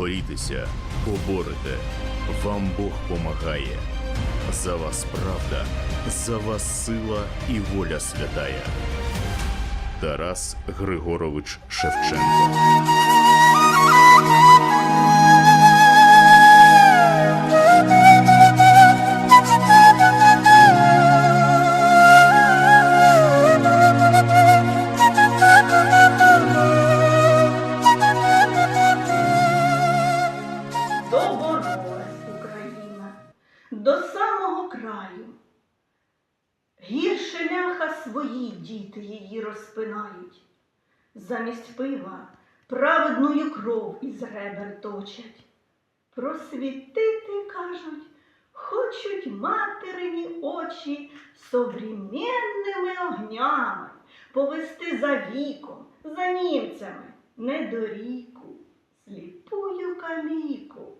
Борітеся, поборете, вам Бог помагає. За вас правда, за вас сила і воля святая. Тарас Григорович Шевченко. Доборолась Україна до самого краю. Гірше ляха свої діти її розпинають. Замість пива праведною кров із ребер точать. Просвітити, кажуть, хочуть материні очі современними огнями, повести за віком, за німцями, недоріку, сліпую каліку.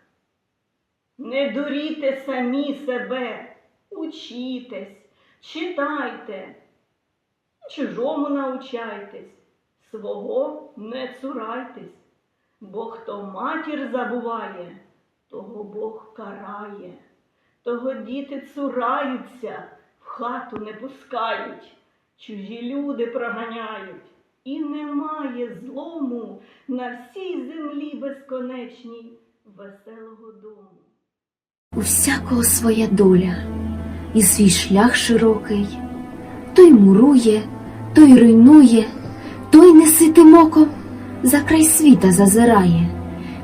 Не дуріте самі себе, учітесь, читайте, чужому научайтесь, свого не цурайтесь, бо хто матір забуває, того Бог карає, того діти цураються, в хату не пускають, чужі люди проганяють, і немає злому на всій землі безконечній веселого дому. У всякого своя доля, і свій шлях широкий, той мурує, той руйнує, той неситим оком за край світа зазирає.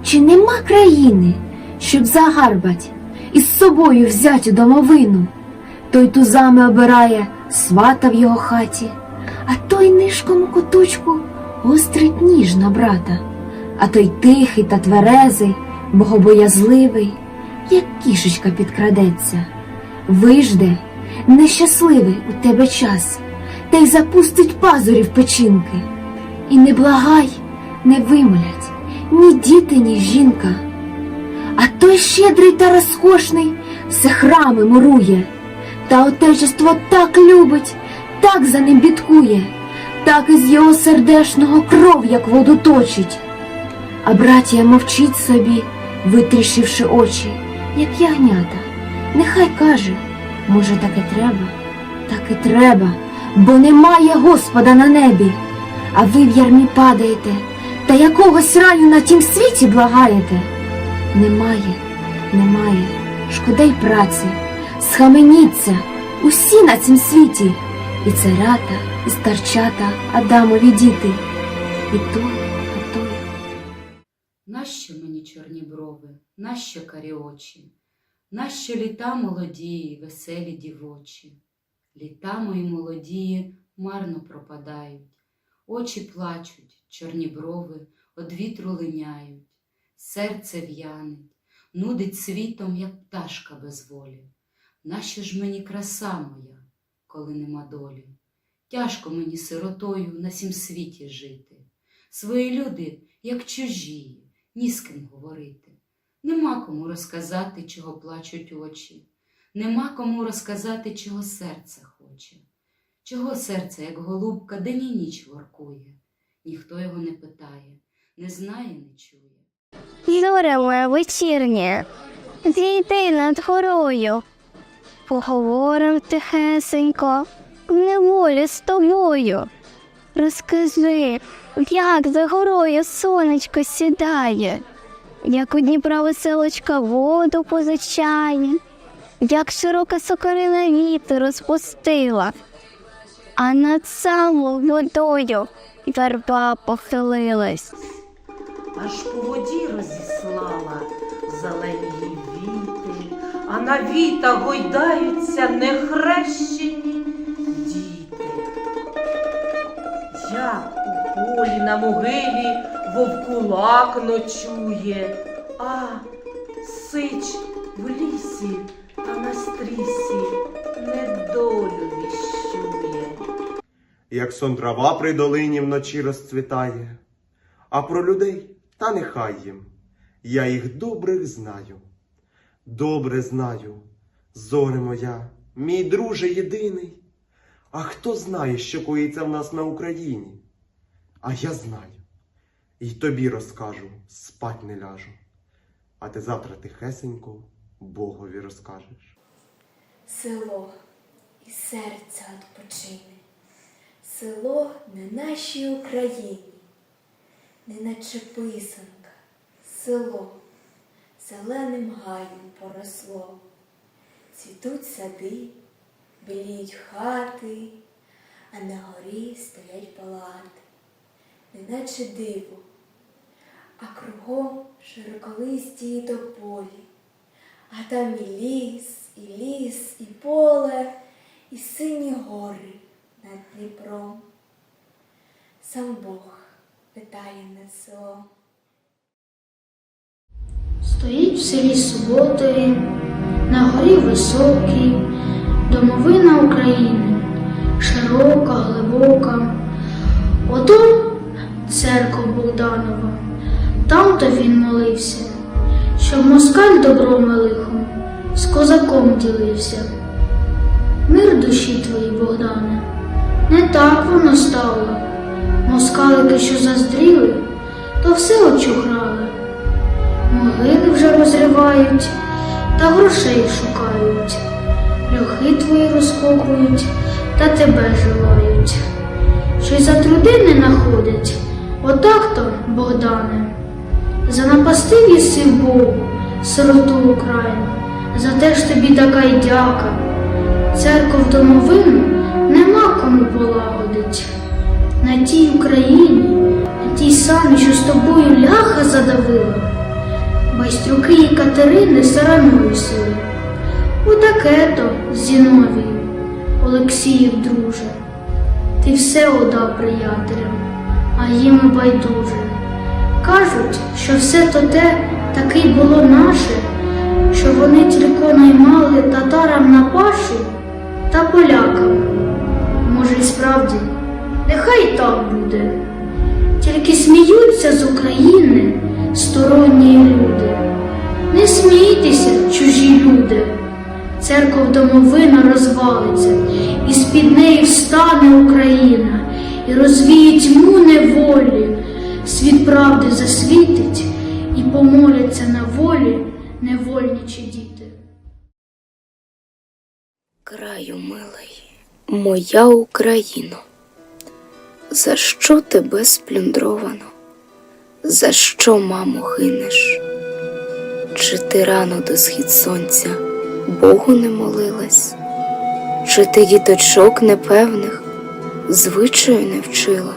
Чи нема країни, щоб загарбать і з собою взять у домовину? Той тузами обирає свата в його хаті, а той нишком у куточку гострить ніж на брата, а той тихий та тверезий, богобоязливий, як кішечка підкрадеться, вижде, нещасливий у тебе час, та й запустить пазурі в печінки. І не благай, не вимолять ні діти, ні жінка. А той щедрий та розкошний все храми мурує, та отечество так любить, так за ним бідкує, так із його сердешного кров, як воду точить. А братія мовчить собі, витріщивши очі, як ягнята. Нехай каже, може, так і треба, так і треба, бо немає Господа на небі. А ви в ярмі падаєте, та якогось раю на тім світі благаєте. Немає, немає, шкода й праці, схаменіться усі на цім світі, і царята, і старчата, Адамові діти, і той. Нащо карі очі, нащо літа молодії, веселі дівочі? Літа мої молодії марно пропадають, очі плачуть, чорні брови од вітру линяють, серце в'янить, нудить світом, як пташка без волі. Нащо ж мені краса моя, коли нема долі? Тяжко мені сиротою на сім світі жити. Свої люди, як чужі, ні з ким говорити. Нема кому розказати, чого плачуть очі, нема кому розказати, чого серце хоче, чого серце, як голубка, день і ніч воркує. Ніхто його не питає, не знає, не чує. Зоря моя вечірня, зійди над горою. Поговорим тихесенько, в неволі з тобою. Розкажи, як за горою сонечко сідає, як у Дніпра веселочка воду позичає, як широка сокорина вітер розпустила, а над самою водою верба похилилась. аж по воді розіслала зелені віти, а на вітах гойдаються нехрещені діти. Як у полі на могилі вовкулак ночує, а сич в лісі та на стрісі недолю віщує. як сон трава при долині вночі розцвітає, а про людей та нехай їм, я їх добрих знаю, добре знаю, зоре моя, мій друже єдиний. А хто знає, що коїться в нас на Україні? А я знаю, і тобі розкажу, спать не ляжу. А ти завтра тихесенько Богові розкажеш. Село і серце відпочине. Село на нашій Україні, неначе писанка, село зеленим гаєм поросло. Цвітуть сади, біліють хати, а на горі стоять палати, неначе диво, а кругом широколисті тополі. А там і ліс, і ліс, і поле, і сині гори над Дніпром. Сам Бог питає на село. Стоїть в селі Суботові, на горі високій, домовина України, широка, глибока. Ото церква Богданова, там то він молився, щоб москаль добром і лихом з козаком ділився. Мир душі твоїй, Богдане, не так воно стало. Москалики, що заздріли, то все очухрали. Могили вже розривають та грошей шукають, льохи твої розкопують та тебе желають. Що й за труди не находять, отак то, Богдане. Занапастив єси Богу, сироту Україну, за те ж тобі така й дяка. Церков домовину нема кому полагодить. На тій Україні, на тій самій, що з тобою ляха задавила. Байстрюки і Катерини сараною сили. Отаке то, Зіновію, Олексіїв друже. Ти все одав приятелям, а їм байдуже. Кажуть, що все то те таки було наше, що вони тільки наймали татарам на паші та полякам. Може, і справді, нехай так буде. Тільки сміються з України сторонні люди. Не смійтеся, чужі люди. Церков домовина розвалиться, і з-під неї встане Україна, і розвіє тьму неволі, світ правди засвітить, і помоляться на волі невольничі діти. Краю милий, моя Україно, за що тебе сплюндровано? За що, мамо, гинеш? Чи ти рано до схід сонця Богу не молилась? Чи ти діточок непевних звичаю не вчила?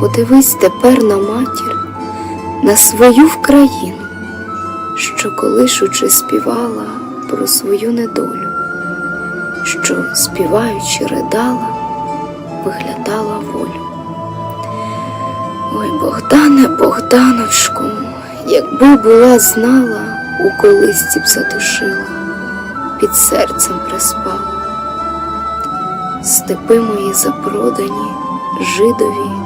подивись тепер на матір, на свою вкраїну, що колишучи співала про свою недолю що, співаючи, ридала, виглядала волю. Ой, Богдане, Богданочку, якби була знала, у колисці б задушила, під серцем приспала. Степи мої запродані, жидові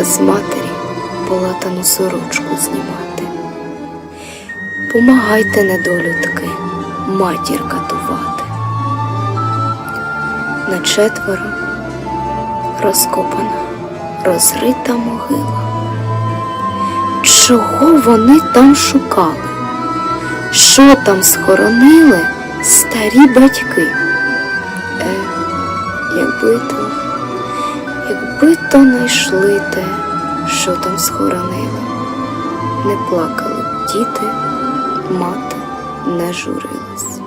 та з матері полатану сорочку знімати. помагайте недолюдки, матір катувати. На четверо розкопана, розрита могила. Чого вони там шукали? Що там схоронили старі батьки? Е, якби то, якби то найшли те, що там схоронили, не плакали б діти, мати не журилась.